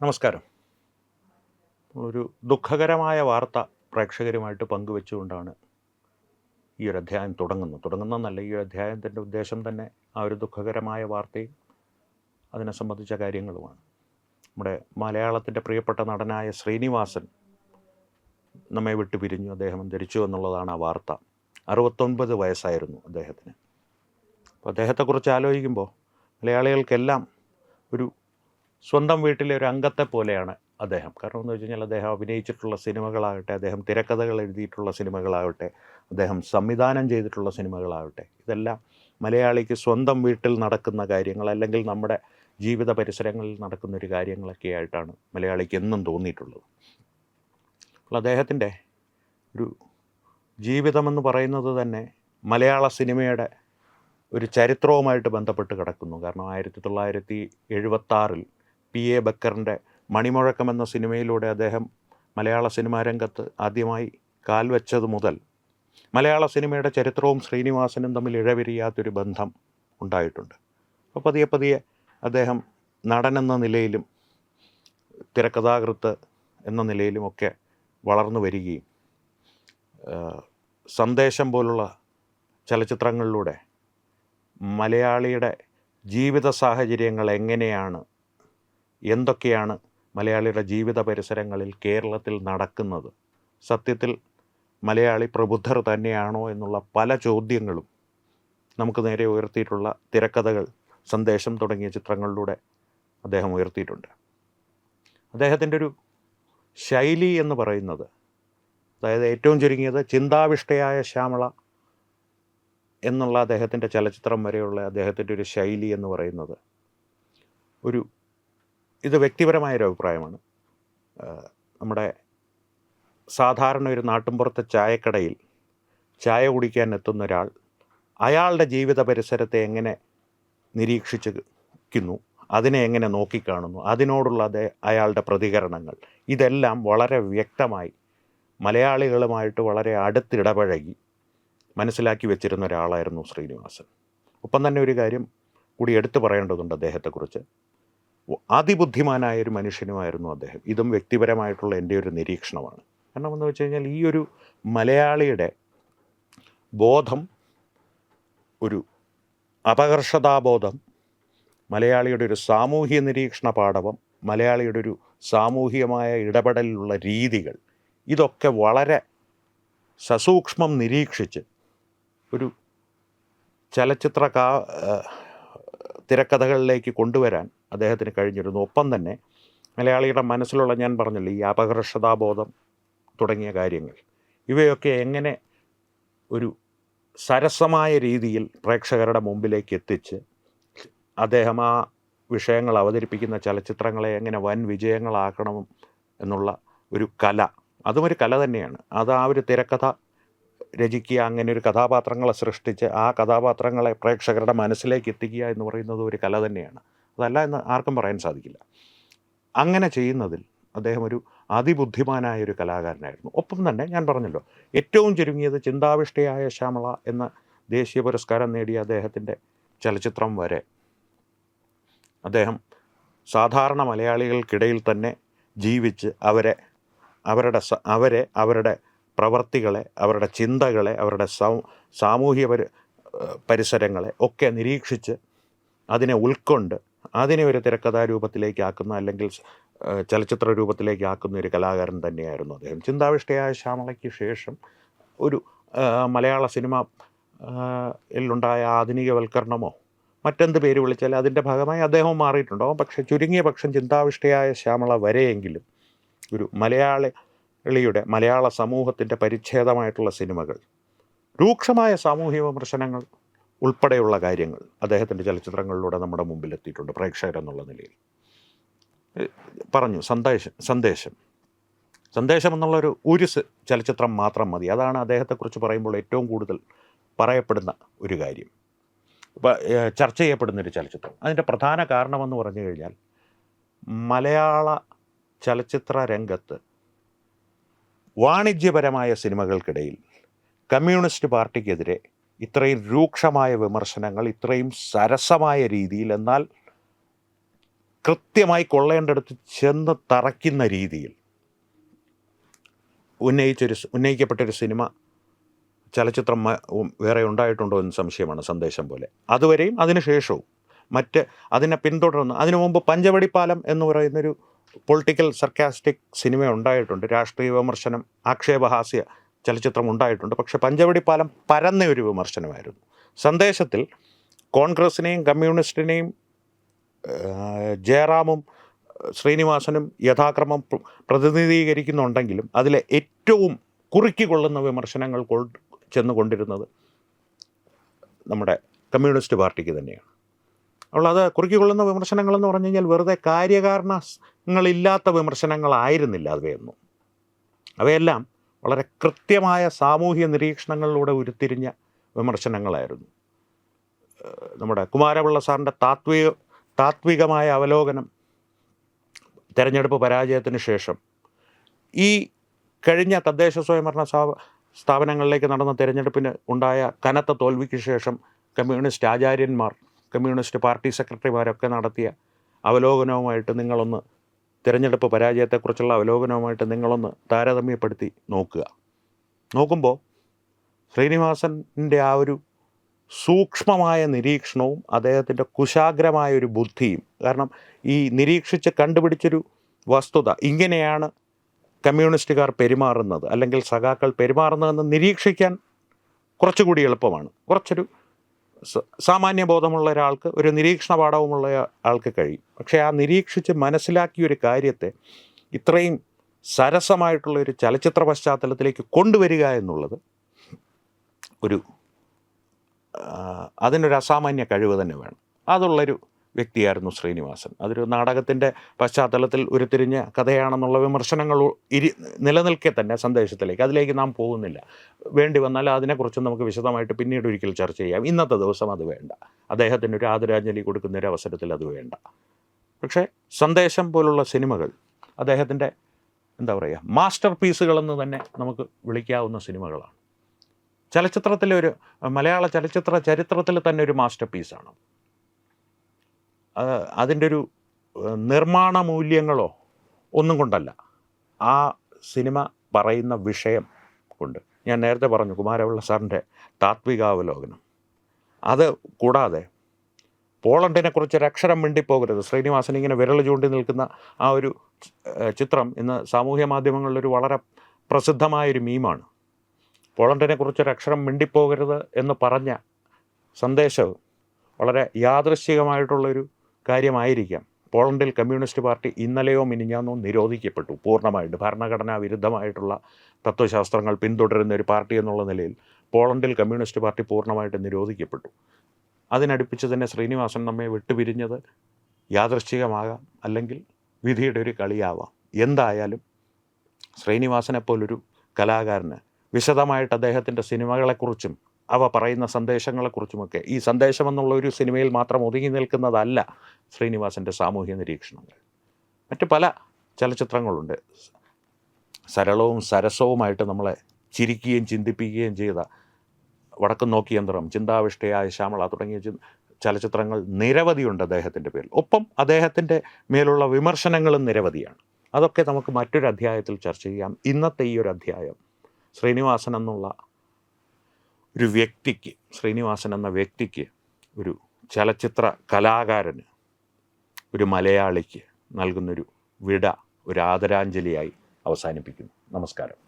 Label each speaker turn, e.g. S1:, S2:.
S1: നമസ്കാരം. ഒരു ദുഃഖകരമായ വാർത്ത പ്രേക്ഷകരുമായിട്ട് പങ്കുവെച്ചുകൊണ്ടാണ് ഈ ഒരു അധ്യായം തുടങ്ങുന്നത്. തുടങ്ങുന്നതെന്നല്ല ഈ അധ്യായത്തിന്റെ ഉദ്ദേശം തന്നെ ആ ഒരു ദുഃഖകരമായ വാർത്തയും അതിനെ സംബന്ധിച്ച കാര്യങ്ങളുമാണ്. നമ്മുടെ മലയാളത്തിന്റെ പ്രിയപ്പെട്ട നടനായ ശ്രീനിവാസൻ നമ്മെ വിട്ടു പിരിഞ്ഞു അദ്ദേഹം അന്തരിച്ചു എന്നുള്ളതാണ് ആ വാർത്ത. അറുപത്തൊൻപത് വയസ്സായിരുന്നു അദ്ദേഹത്തിന്. അപ്പോൾ അദ്ദേഹത്തെക്കുറിച്ച് ആലോചിക്കുമ്പോൾ മലയാളികൾക്കെല്ലാം ഒരു സ്വന്തം വീട്ടിലെ ഒരു അംഗത്തെ പോലെയാണ് അദ്ദേഹം. കാരണം എന്ന് വെച്ച് കഴിഞ്ഞാൽ അദ്ദേഹം അഭിനയിച്ചിട്ടുള്ള സിനിമകളാകട്ടെ അദ്ദേഹം തിരക്കഥകൾ എഴുതിയിട്ടുള്ള സിനിമകളാകട്ടെ അദ്ദേഹം സംവിധാനം ചെയ്തിട്ടുള്ള സിനിമകളാകട്ടെ ഇതെല്ലാം മലയാളിക്ക് സ്വന്തം വീട്ടിൽ നടക്കുന്ന കാര്യങ്ങൾ അല്ലെങ്കിൽ നമ്മുടെ ജീവിത പരിസരങ്ങളിൽ നടക്കുന്ന ഒരു കാര്യങ്ങളൊക്കെ ആയിട്ടാണ് മലയാളിക്ക് എന്നും തോന്നിയിട്ടുള്ളത്. അപ്പോൾ അദ്ദേഹത്തിന്റെ ഒരു ജീവിതമെന്ന് പറയുന്നത് തന്നെ മലയാള സിനിമയുടെ ഒരു ചരിത്രവുമായിട്ട് ബന്ധപ്പെട്ട് കിടക്കുന്നു. കാരണം ആയിരത്തി തൊള്ളായിരത്തി എഴുപത്താറിൽ പി എ ബക്കറിന്റെ മണിമുഴക്കം എന്ന സിനിമയിലൂടെ അദ്ദേഹം മലയാള സിനിമാ രംഗത്ത് ആദ്യമായി കാൽവെച്ചത് മുതൽ മലയാള സിനിമയുടെ ചരിത്രവും ശ്രീനിവാസനും തമ്മിൽ ഇഴപിരിയാത്തൊരു ബന്ധം ഉണ്ടായിട്ടുണ്ട്. അപ്പോൾ പതിയെ പതിയെ അദ്ദേഹം നടനെന്ന നിലയിലും തിരക്കഥാകൃത്ത് എന്ന നിലയിലുമൊക്കെ വളർന്നു വരികയും സന്ദേശം പോലുള്ള ചലച്ചിത്രങ്ങളിലൂടെ മലയാളിയുടെ ജീവിത സാഹചര്യങ്ങൾ എങ്ങനെയാണ് എന്തൊക്കെയാണ് മലയാളിയുടെ ജീവിത പരിസരങ്ങളിൽ കേരളത്തിൽ നടക്കുന്നത്? സത്യത്തിൽ മലയാളി പ്രബുദ്ധർ തന്നെയാണോ എന്നുള്ള പല ചോദ്യങ്ങളും നമുക്ക് നേരെ ഉയർത്തിയിട്ടുള്ള തിരക്കഥകൾ സന്ദേശം തുടങ്ങിയ ചിത്രങ്ങളിലൂടെ അദ്ദേഹം ഉയർത്തിയിട്ടുണ്ട്. അദ്ദേഹത്തിന്റെ ഒരു ശൈലി എന്ന് പറയുന്നത് അതായത് ഏറ്റവും ചുരുങ്ങിയത് ചിന്താവിഷ്ടയായ ശ്യാമള എന്നുള്ള അദ്ദേഹത്തിന്റെ ചലച്ചിത്രം വരെയുള്ള അദ്ദേഹത്തിന്റെ ഒരു ശൈലി എന്ന് പറയുന്നത് ഒരു ഇത് വ്യക്തിപരമായൊരു അഭിപ്രായമാണ്. നമ്മുടെ സാധാരണ ഒരു നാട്ടിൻപുറത്തെ ചായക്കടയിൽ ചായ കുടിക്കാൻ എത്തുന്ന ഒരാൾ അയാളുടെ ജീവിത പരിസരത്തെ എങ്ങനെ നിരീക്ഷിക്കുന്നു അതിനെ എങ്ങനെ നോക്കിക്കാണുന്നു അതിനോടുള്ള അതേ അയാളുടെ പ്രതികരണങ്ങൾ ഇതെല്ലാം വളരെ വ്യക്തമായി മലയാളികളുമായിട്ട് വളരെ അടുത്തിടപഴകി മനസ്സിലാക്കി വെച്ചിരുന്ന ഒരാളായിരുന്നു ശ്രീനിവാസൻ. ഒപ്പം തന്നെ ഒരു കാര്യം കൂടി എടുത്തു പറയേണ്ടതുണ്ട് അദ്ദേഹത്തെക്കുറിച്ച്. അതിബുദ്ധിമാനായ ഒരു മനുഷ്യനുമായിരുന്നു അദ്ദേഹം. ഇതും വ്യക്തിപരമായിട്ടുള്ള എന്റെ ഒരു നിരീക്ഷണമാണ്. കാരണം എന്ന് വെച്ച് കഴിഞ്ഞാൽ ഈ ഒരു മലയാളിയുടെ ബോധം ഒരു അപകർഷതാബോധം മലയാളിയുടെ ഒരു സാമൂഹ്യ നിരീക്ഷണ പാഠവം മലയാളിയുടെ ഒരു സാമൂഹികമായ ഇടപെടലിലുള്ള രീതികൾ ഇതൊക്കെ വളരെ സസൂക്ഷ്മം നിരീക്ഷിച്ച് ഒരു ചലച്ചിത്ര തിരക്കഥകളിലേക്ക് കൊണ്ടുവരാൻ അദ്ദേഹത്തിന് കഴിഞ്ഞിരുന്നു. ഒപ്പം തന്നെ മലയാളിയുടെ മനസ്സിലുള്ള ഞാൻ പറഞ്ഞല്ലോ ഈ അപകർഷതാബോധം തുടങ്ങിയ കാര്യങ്ങൾ. ഇവയൊക്കെ എങ്ങനെ ഒരു സരസമായ രീതിയിൽ പ്രേക്ഷകരുടെ മുമ്പിലേക്ക് എത്തിച്ച് അദ്ദേഹം ആ വിഷയങ്ങൾ അവതരിപ്പിക്കുന്ന ചലച്ചിത്രങ്ങളെ എങ്ങനെ വൻ വിജയങ്ങളാക്കണം എന്നുള്ള ഒരു കല. അതും ഒരു കല തന്നെയാണ്. അത് ആ ഒരു തിരക്കഥ രചിക്കുക അങ്ങനെ ഒരു കഥാപാത്രങ്ങളെ സൃഷ്ടിച്ച് ആ കഥാപാത്രങ്ങളെ പ്രേക്ഷകരുടെ മനസ്സിലേക്ക് എത്തിക്കുക എന്ന് പറയുന്നത് ഒരു കല തന്നെയാണ്. അതല്ല എന്ന് ആർക്കും പറയാൻ സാധിക്കില്ല. അങ്ങനെ ചെയ്യുന്നതിൽ അദ്ദേഹം ഒരു അതിബുദ്ധിമാനായ ഒരു കലാകാരനായിരുന്നു. ഒപ്പം തന്നെ ഞാൻ പറഞ്ഞല്ലോ ഏറ്റവും ചുരുങ്ങിയത് ചിന്താവിഷ്ടയായ ശ്യാമള എന്ന ദേശീയ പുരസ്കാരം നേടിയ അദ്ദേഹത്തിന്റെ ചലച്ചിത്രം വരെ അദ്ദേഹം സാധാരണ മലയാളികൾക്കിടയിൽ തന്നെ ജീവിച്ച് അവരെ അവരുടെ അവരെ അവരുടെ പ്രവർത്തികളെ അവരുടെ ചിന്തകളെ അവരുടെ സാമൂഹിക പരിസരങ്ങളെ ഒക്കെ നിരീക്ഷിച്ച് അതിനെ ഉൾക്കൊണ്ട് അതിനെ ഒരു തിരക്കഥാ രൂപത്തിലേക്ക് ആക്കുന്ന അല്ലെങ്കിൽ ചലച്ചിത്ര രൂപത്തിലേക്കാക്കുന്ന ഒരു കലാകാരൻ തന്നെയായിരുന്നു അദ്ദേഹം. ചിന്താവിഷ്ടയായ ശ്യാമളയ്ക്ക് ശേഷം ഒരു മലയാള സിനിമ ഉണ്ടായ ആധുനികവൽക്കരണമോ മറ്റെന്ത് പേര് വിളിച്ചാൽ അതിന്റെ ഭാഗമായി അദ്ദേഹം മാറിയിട്ടുണ്ടാവും പക്ഷെ ചുരുങ്ങിയ പക്ഷം ചിന്താവിഷ്ടയായ ശ്യാമള വരെയെങ്കിലും ഒരു മലയാളിയുടെ മലയാള സമൂഹത്തിന്റെ പരിച്ഛേദമായിട്ടുള്ള സിനിമകൾ രൂക്ഷമായ സാമൂഹിക വിമർശനങ്ങൾ ഉൾപ്പെടെയുള്ള കാര്യങ്ങൾ അദ്ദേഹത്തിന്റെ ചലച്ചിത്രങ്ങളിലൂടെ നമ്മുടെ മുമ്പിൽ എത്തിയിട്ടുണ്ട് പ്രേക്ഷകരെന്നുള്ള നിലയിൽ. പറഞ്ഞു സന്ദേശം സന്ദേശം. സന്ദേശം എന്നുള്ളൊരു ഒരു ചലച്ചിത്രം മാത്രം മതി. അതാണ് അദ്ദേഹത്തെക്കുറിച്ച് പറയുമ്പോൾ ഏറ്റവും കൂടുതൽ പറയപ്പെടുന്ന ഒരു കാര്യം. ചർച്ച ചെയ്യപ്പെടുന്ന ഒരു ചലച്ചിത്രം. അതിന്റെ പ്രധാന കാരണമെന്ന് പറഞ്ഞു കഴിഞ്ഞാൽ മലയാള ചലച്ചിത്ര രംഗത്ത് വാണിജ്യപരമായ സിനിമകൾക്കിടയിൽ കമ്മ്യൂണിസ്റ്റ് പാർട്ടിക്കെതിരെ ഇത്രയും രൂക്ഷമായ വിമർശനങ്ങൾ ഇത്രയും സരസമായ രീതിയിൽ എന്നാൽ കൃത്യമായി കൊള്ളേണ്ടടുത്ത് ചെന്ന് തറയ്ക്കുന്ന രീതിയിൽ. ഉന്നയിച്ചൊരു ഉന്നയിക്കപ്പെട്ടൊരു സിനിമ ചലച്ചിത്രം വേറെ ഉണ്ടായിട്ടുണ്ടോ എന്ന് സംശയമാണ് സന്ദേശം പോലെ. അതുവരെയും അതിനുശേഷവും മറ്റ് അതിനെ പിന്തുടർന്ന് അതിനു മുമ്പ് പഞ്ചവടിപ്പാലം എന്ന് പറയുന്നൊരു പൊളിറ്റിക്കൽ സർക്കാസ്റ്റിക് സിനിമ ഉണ്ടായിട്ടുണ്ട്. രാഷ്ട്രീയ വിമർശനം ആക്ഷേപഹാസ്യ ചലച്ചിത്രം ഉണ്ടായിട്ടുണ്ട്. പക്ഷേ പഞ്ചവടി പാലം പരന്ന ഒരു വിമർശനമായിരുന്നു. സന്ദേശത്തിൽ കോൺഗ്രസിനെയും കമ്മ്യൂണിസ്റ്റിനെയും ജയറാമും ശ്രീനിവാസനും യഥാക്രമം പ്രതിനിധീകരിക്കുന്നുണ്ടെങ്കിലും അതിലെ ഏറ്റവും കുറുക്കിക്കൊള്ളുന്ന വിമർശനങ്ങൾ ചെന്നുകൊണ്ടിരുന്നത് നമ്മുടെ കമ്മ്യൂണിസ്റ്റ് പാർട്ടിക്ക് തന്നെയാണ്. അപ്പോൾ അത് കുറുക്കിക്കൊള്ളുന്ന വിമർശനങ്ങളെന്ന് പറഞ്ഞു കഴിഞ്ഞാൽ വെറുതെ കാര്യകാരണങ്ങളില്ലാത്ത വിമർശനങ്ങളായിരുന്നില്ല അവയൊന്നും. അവയെല്ലാം വളരെ കൃത്യമായ സാമൂഹ്യ നിരീക്ഷണങ്ങളിലൂടെ ഉരുത്തിരിഞ്ഞ വിമർശനങ്ങളായിരുന്നു. നമ്മുടെ കുമാരപിള്ള സാറിന്റെ താത്വിക താത്വികമായ അവലോകനം തെരഞ്ഞെടുപ്പ് പരാജയത്തിന് ശേഷം ഈ കഴിഞ്ഞ തദ്ദേശ സ്വയംഭരണ സ്ഥാപ- സ്ഥാപനങ്ങളിലേക്ക് നടന്ന തെരഞ്ഞെടുപ്പിന് ഉണ്ടായ കനത്ത തോൽവിക്ക് ശേഷം കമ്മ്യൂണിസ്റ്റ് ആചാര്യന്മാർ കമ്മ്യൂണിസ്റ്റ് പാർട്ടി സെക്രട്ടറിമാരൊക്കെ നടത്തിയ അവലോകനവുമായിട്ട് നിങ്ങളൊന്ന് തിരഞ്ഞെടുപ്പ് പരാജയത്തെക്കുറിച്ചുള്ള അവലോകനവുമായിട്ട് നിങ്ങളൊന്ന് താരതമ്യപ്പെടുത്തി നോക്കുക. നോക്കുമ്പോൾ ശ്രീനിവാസന്റെ ആ ഒരു സൂക്ഷ്മമായ നിരീക്ഷണവും അദ്ദേഹത്തിന്റെ കുശാഗ്രമായ ഒരു ബുദ്ധിയും കാരണം ഈ നിരീക്ഷിച്ച് കണ്ടുപിടിച്ചൊരു വസ്തുത ഇങ്ങനെയാണ് കമ്മ്യൂണിസ്റ്റുകാർ പെരുമാറുന്നത് അല്ലെങ്കിൽ സഖാക്കൾ പെരുമാറുന്നതെന്ന് നിരീക്ഷിക്കാൻ കുറച്ചുകൂടി എളുപ്പമാണ്. കുറച്ചൊരു സാമാന്യ ബോധമുള്ള ഒരാൾക്ക് ഒരു നിരീക്ഷണ പാഠവുമുള്ള ആൾക്ക് കഴിയും. പക്ഷേ ആ നിരീക്ഷിച്ച് മനസ്സിലാക്കിയ ഒരു കാര്യത്തെ ഇത്രയും സരസമായിട്ടുള്ള ഒരു ചലച്ചിത്ര പശ്ചാത്തലത്തിലേക്ക് കൊണ്ടുവരിക എന്നുള്ളത് ഒരു അതിനൊരു അസാമാന്യ കഴിവ് തന്നെ വേണം. അതുള്ളൊരു വ്യക്തിയായിരുന്നു ശ്രീനിവാസൻ. അതൊരു നാടകത്തിന്റെ പശ്ചാത്തലത്തിൽ ഉരുത്തിരിഞ്ഞ കഥയാണെന്നുള്ള വിമർശനങ്ങൾ ഇരി നിലനിൽക്കെ തന്നെ സന്ദേശത്തിലേക്ക് അതിലേക്ക് നാം പോകുന്നില്ല. വേണ്ടി വന്നാൽ അതിനെക്കുറിച്ച് നമുക്ക് വിശദമായിട്ട് പിന്നീട് ഒരിക്കൽ ചർച്ച ചെയ്യാം. ഇന്നത്തെ ദിവസം അത് വേണ്ട. അദ്ദേഹത്തിന് ഒരു ആദരാഞ്ജലി കൊടുക്കുന്ന ഒരു അവസരത്തിൽ അത് വേണ്ട. പക്ഷേ സന്ദേശം പോലുള്ള സിനിമകൾ അദ്ദേഹത്തിന്റെ എന്താ പറയുക മാസ്റ്റർ പീസുകളെന്ന് തന്നെ നമുക്ക് വിളിക്കാവുന്ന സിനിമകളാണ്. ചലച്ചിത്രത്തിലെ ഒരു മലയാള ചലച്ചിത്ര ചരിത്രത്തിൽ തന്നെ ഒരു മാസ്റ്റർ പീസാണ് അതിന്റെ ഒരു നിർമ്മാണ മൂല്യങ്ങളോ ഒന്നും കൊണ്ടല്ല. ആ സിനിമ പറയുന്ന വിഷയം കൊണ്ട്. ഞാൻ നേരത്തെ പറഞ്ഞു കുമാരപിള്ള സാറിന്റെ താത്വികാവലോകനം. അത് കൂടാതെ പോളണ്ടിനെ കുറിച്ച് ഒരു അക്ഷരം മിണ്ടിപ്പോകരുത്. ശ്രീനിവാസൻ ഇങ്ങനെ വിരൽ ചൂണ്ടി നിൽക്കുന്ന ആ ഒരു ചിത്രം ഇന്ന് സാമൂഹ്യ മാധ്യമങ്ങളിലൊരു വളരെ പ്രസിദ്ധമായൊരു മീമാണ്. പോളണ്ടിനെ കുറിച്ചൊരു അക്ഷരം മിണ്ടിപ്പോകരുത് എന്ന് പറഞ്ഞ സന്ദേശവും വളരെ യാദൃശ്ചികമായിട്ടുള്ളൊരു കാര്യമായിരിക്കാം. പോളണ്ടിൽ കമ്മ്യൂണിസ്റ്റ് പാർട്ടി ഇന്നലെയോ മിനിഞ്ഞാന്നോ നിരോധിക്കപ്പെട്ടു. പൂർണമായിട്ട് ഭരണഘടനാ വിരുദ്ധമായിട്ടുള്ള തത്വശാസ്ത്രങ്ങൾ പിന്തുടരുന്ന ഒരു പാർട്ടി എന്നുള്ള നിലയിൽ പോളണ്ടിൽ കമ്മ്യൂണിസ്റ്റ് പാർട്ടി പൂർണമായിട്ട് നിരോധിക്കപ്പെട്ടു. അതിനടുപ്പിച്ച് തന്നെ ശ്രീനിവാസൻ നമ്മെ വിട്ടുപിരിഞ്ഞത് യാദൃശ്ചികമാകാം അല്ലെങ്കിൽ വിധിയുടെ ഒരു കളിയാവാം. എന്തായാലും ശ്രീനിവാസനെപ്പോലൊരു കലാകാരന് വിശദമായിട്ട് അദ്ദേഹത്തിന്റെ സിനിമകളെക്കുറിച്ചും അവ പറയുന്ന സന്ദേശങ്ങളെക്കുറിച്ചുമൊക്കെ. ഈ സന്ദേശമെന്നുള്ള ഒരു സിനിമയിൽ മാത്രം ഒതുങ്ങി നിൽക്കുന്നതല്ല ശ്രീനിവാസന്റെ സാമൂഹ്യ നിരീക്ഷണങ്ങൾ. മറ്റ് പല ചലച്ചിത്രങ്ങളുണ്ട്. സരളവും സരസവുമായിട്ട് നമ്മളെ ചിരിക്കുകയും ചിന്തിപ്പിക്കുകയും ചെയ്ത വടക്ക് നോക്കിയന്ത്രം ചിന്താവിഷ്ടയായ ശ്യാമള തുടങ്ങിയ ചലച്ചിത്രങ്ങൾ നിരവധിയുണ്ട് അദ്ദേഹത്തിന്റെ പേരിൽ. ഒപ്പം അദ്ദേഹത്തിന്റെ മേലുള്ള വിമർശനങ്ങളും നിരവധിയാണ്. അതൊക്കെ നമുക്ക് മറ്റൊരു അധ്യായത്തിൽ ചർച്ച ചെയ്യാം. ഇന്നത്തെ ഈ ഒരു അധ്യായം ശ്രീനിവാസൻ എന്നുള്ള ഒരു വ്യക്തിക്ക് ശ്രീനിവാസൻ എന്ന വ്യക്തിക്ക് ഒരു ചലച്ചിത്ര കലാകാരന് ഒരു മലയാളിക്ക് നൽകുന്നൊരു വിട ഒരു ആദരാഞ്ജലിയായി അവസാനിപ്പിക്കുന്നു. നമസ്കാരം.